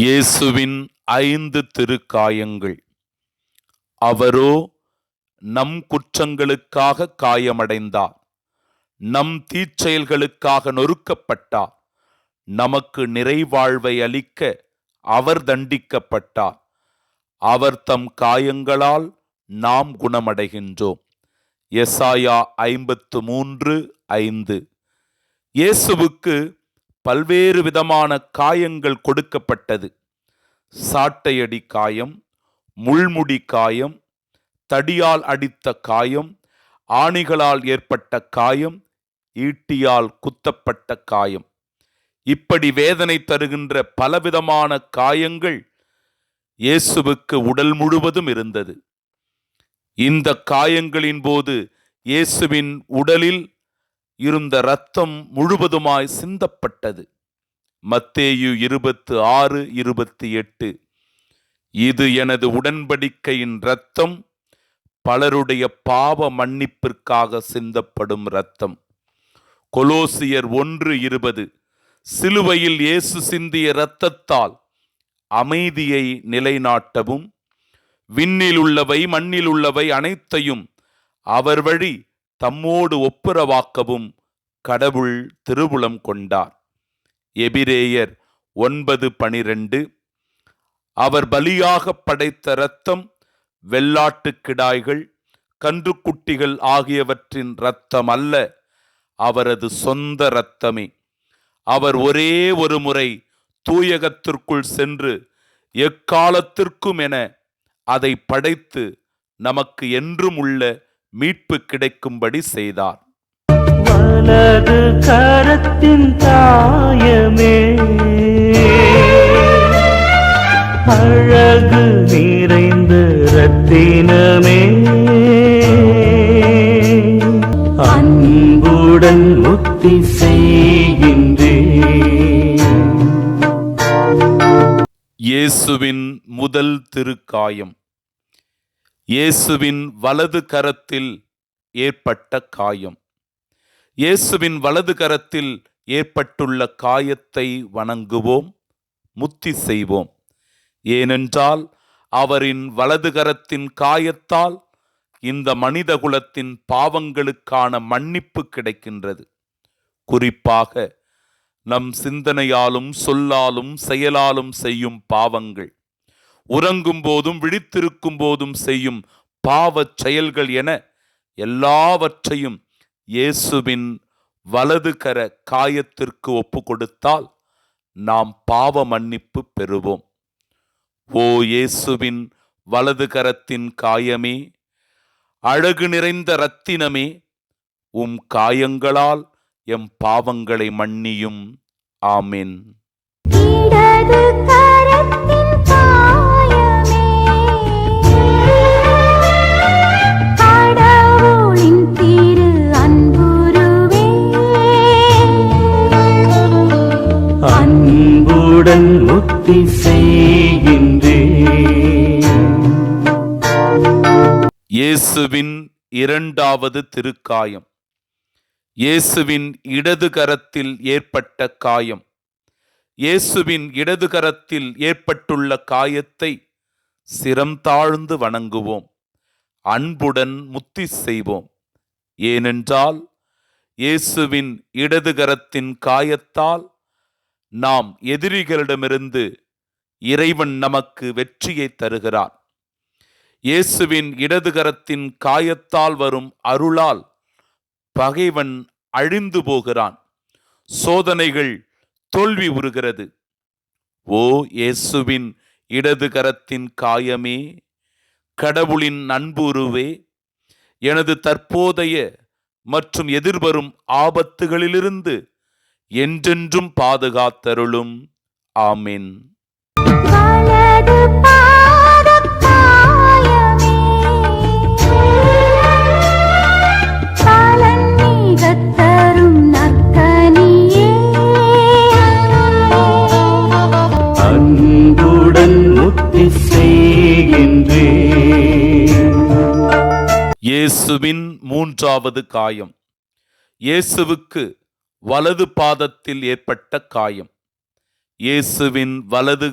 இயேசுவின் ஐந்து திருக்காயங்கள். அவரோ நம் குற்றங்களுக்காக காயமடைந்தார். நம் தீச்செயல்களுக்காக நொறுக்கப்பட்டார். நமக்கு நிறைவாழ்வை அளிக்க அவர் தண்டிக்கப்பட்டார். அவர் தம் காயங்களால் நாம் குணமடைகின்றோம். எசாயா ஐம்பத்து மூன்று ஐந்து. இயேசுவுக்கு பல்வேறு விதமான காயங்கள் கொடுக்கப்பட்டது. சாட்டையடி காயம் முள்முடி காயம் தடியால் அடித்த காயம் ஆணிகளால் ஏற்பட்ட காயம் ஈட்டியால் குத்தப்பட்ட காயம். இப்படி வேதனை தருகின்ற பலவிதமான காயங்கள் இயேசுவுக்கு உடல் முழுவதும் இருந்தது. இந்த காயங்களின் போது இயேசுவின் உடலில் இருந்த இரத்தம் முழுவதுமாய் சிந்தப்பட்டது. மத்தேயு இருபத்து ஆறு இருபத்தி எட்டு இது எனது உடன்படிக்கையின் இரத்தம் பலருடைய பாவ மன்னிப்பிற்காக சிந்தப்படும் இரத்தம். கொலோசியர் ஒன்று இருபது. சிலுவையில் இயேசு சிந்திய இரத்தத்தால் அமைதியை நிலைநாட்டவும் விண்ணில் உள்ளவை மண்ணில் உள்ளவை அனைத்தையும் அவர் வழி தம்மோடு ஒப்புரவாக்கவும் கடவுள் திருவுளம் கொண்டார். எபிரேயர் ஒன்பது பனிரெண்டு. அவர் பலியாக படைத்த இரத்தம் வெள்ளாட்டு கிடாய்கள் கன்றுக்குட்டிகள் ஆகியவற்றின் இரத்தம் அல்ல அவரது சொந்த இரத்தமே. அவர் ஒரே ஒரு முறை தூயகத்திற்குள் சென்று எக்காலத்திற்கும் என அதை படைத்து நமக்கு என்றும் உள்ள மீட்பு கிடைக்கும்படி செய்தார். வலது கரத்தின் தாயமே. அழகு நிறைந்த ரத்தினமே அன்புடன் முத்தி செய்கின்றேன். இயேசுவின் முதல் திருக்காயம். இயேசுவின் வலது கரத்தில் ஏற்பட்ட காயம். இயேசுவின் வலது கரத்தில் ஏற்பட்டுள்ள காயத்தை வணங்குவோம் முத்தி செய்வோம். ஏனென்றால் அவரின் வலது கரத்தின் காயத்தால் இந்த மனித குலத்தின் பாவங்களுக்கான மன்னிப்பு கிடைக்கின்றது. குறிப்பாக நம் சிந்தனையாலும் சொல்லாலும் செயலாலும் செய்யும் பாவங்கள். உறங்கும் போதும் விழித்திருக்கும் போதும் செய்யும் பாவச் செயல்கள் என எல்லாவற்றையும் இயேசுவின் வலது கர காயத்திற்கு ஒப்பு கொடுத்தால் நாம் பாவ மன்னிப்பு பெறுவோம். ஓ இயேசுவின் வலது கரத்தின் காயமே அழகு நிறைந்த ரத்தினமே உம் காயங்களால் எம் பாவங்களை மன்னியும். ஆமென். முத்தி இயேசுவின் இரண்டாவது திருக்காயம். இயேசுவின் இடது கரத்தில் ஏற்பட்ட காயம். இயேசுவின் இடது கரத்தில் ஏற்பட்டுள்ள காயத்தை சிரம் தாழ்ந்து வணங்குவோம். அன்புடன் முத்தி செய்வோம். ஏனென்றால் இயேசுவின் இடது கரத்தின் காயத்தால் நாம் எதிரிகளிடமிருந்து இறைவன் நமக்கு வெற்றியை தருகிறார். இயேசுவின் இடதுகரத்தின் காயத்தால் வரும் அருளால் பகைவன் அழிந்து போகிறான். சோதனைகள் தோல்வி உறுகிறது. ஓ இயேசுவின் இடது கரத்தின் காயமே கடவுளின் நண்புருவே எனது தற்போதைய மற்றும் எதிர்வரும் ஆபத்துகளிலிருந்து என்றென்றும் பாதுகாத்தருளும். ஆமென். இயேசுவின் மூன்றாவது காயம். இயேசுவுக்கு வலது பாதத்தில் ஏற்பட்ட காயம். இயேசுவின் வலது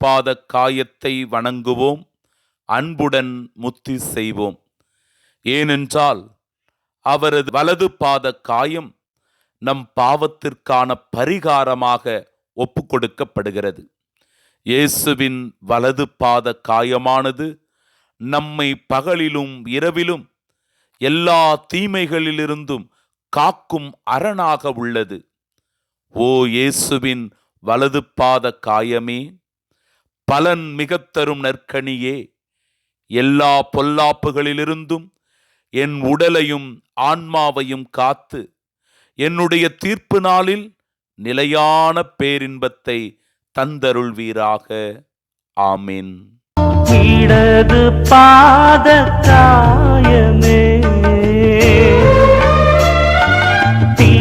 பாத காயத்தை வணங்குவோம் அன்புடன் முத்தி செய்வோம். ஏனென்றால் அவரது வலது பாத காயம் நம் பாவத்திற்கான பரிகாரமாக ஒப்புக்கொடுக்கப்படுகிறது. இயேசுவின் வலது பாத காயமானது நம்மை பகலிலும் இரவிலும் எல்லா தீமைகளிலிருந்தும் காக்கும் அரணாக உள்ளது. ஓ இயேசுவின் வலது பாத காயமே பலன் மிகத் தரும் நற்கனியே எல்லா பொல்லாப்புகளிலிருந்தும் என் உடலையும் ஆன்மாவையும் காத்து என்னுடைய தீர்ப்பு நாளில் நிலையான பேரின்பத்தை தந்தருள்வீராக. ஆமீன். இடது பாத காயமே.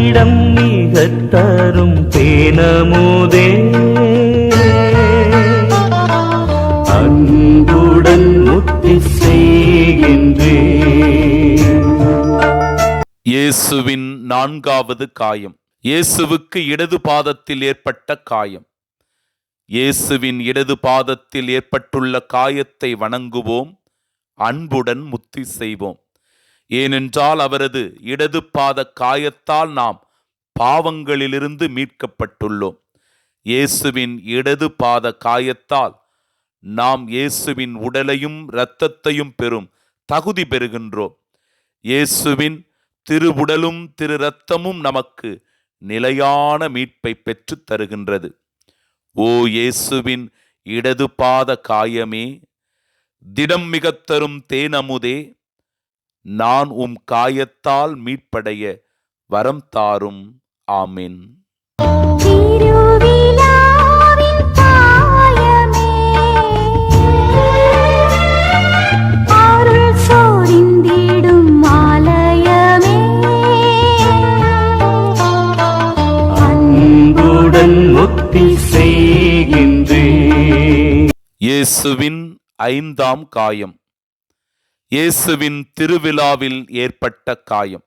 தீடம் மிக தரும் பேனமுதே. அன்புடன் முத்தி செய்கின்றே. இயேசுவின் நான்காவது காயம். இயேசுவுக்கு இடது பாதத்தில் ஏற்பட்ட காயம். இயேசுவின் இடது பாதத்தில் ஏற்பட்டுள்ள காயத்தை வணங்குவோம். அன்புடன் முத்தி செய்வோம். ஏனென்றால் அவரது இடது பாத காயத்தால் நாம் பாவங்களிலிருந்து மீட்கப்பட்டுள்ளோம். இயேசுவின் இடது பாத காயத்தால் நாம் இயேசுவின் உடலையும் இரத்தத்தையும் பெறும் தகுதி பெறுகின்றோம். இயேசுவின் திருவுடலும் திரு இரத்தமும் நமக்கு நிலையான மீட்பை பெற்றுத் தருகின்றது. ஓ இயேசுவின் இடது பாத காயமே திடம் மிகத்தரும் தேனமுதே நான் உம் காயத்தால் மீட்படைய வரம் தாரும். ஆமென். இயேசுவின் ஐந்தாம் காயம். இயேசுவின் திருவிழாவில் ஏற்பட்ட காயம்.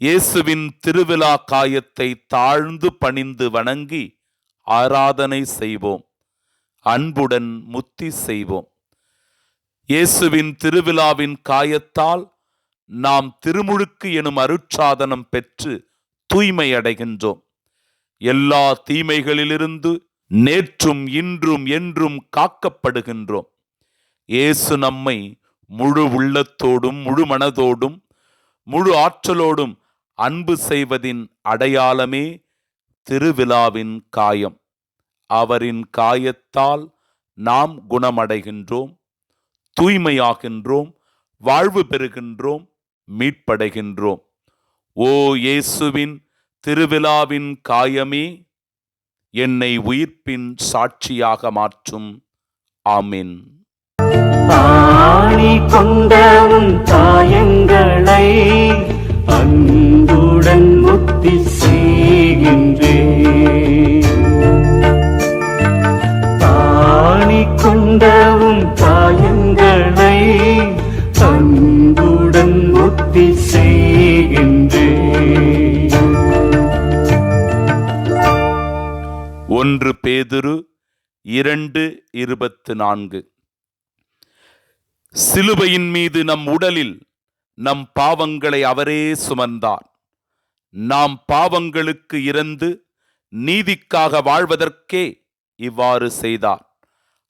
இயேசுவின் திருவிழா காயத்தை தாழ்ந்து பணிந்து வணங்கி ஆராதனை செய்வோம். அன்புடன் முத்தி செய்வோம். இயேசுவின் திருவிழாவின் காயத்தால் நாம் திருமுழுக்கு எனும் அருட்சாதனம் பெற்று தூய்மை அடைகின்றோம். எல்லா தீமைகளிலிருந்து நேற்றும் இன்றும் என்றும் காக்கப்படுகின்றோம். இயேசு நம்மை முழு உள்ளத்தோடும் முழு மனதோடும் முழு ஆற்றலோடும் அன்பு செய்வதின் அடையாளமே திருவிழாவின் காயம். அவரின் காயத்தால் நாம் குணமடைகின்றோம் தூய்மையாகின்றோம் வாழ்வு பெறுகின்றோம் மீட்படைகின்றோம். ஓ இயேசுவின் திருவிழாவின் காயமே என்னை உயிர்ப்பின் சாட்சியாக மாற்றும். ஆமின். ஆணி கொண்டவும் தாயங்களை அன்புடன் முத்தி செய்கின்றேன். ஆணி கொண்டவும் தாயங்களை அன்புடன் முத்தி செய்கின்றேன். ஒன்று பேதுரு இரண்டு இருபத்து நான்கு. சிலுவையின் மீது நம் உடலில் நம் பாவங்களை அவரே சுமந்தார். நாம் பாவங்களுக்கு இறந்து நீதிக்காக வாழ்வதற்கே இவ்வாறு செய்தார்.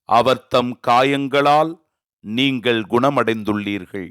அவர் தம் காயங்களால் நீங்கள் குணமடைந்துள்ளீர்கள்.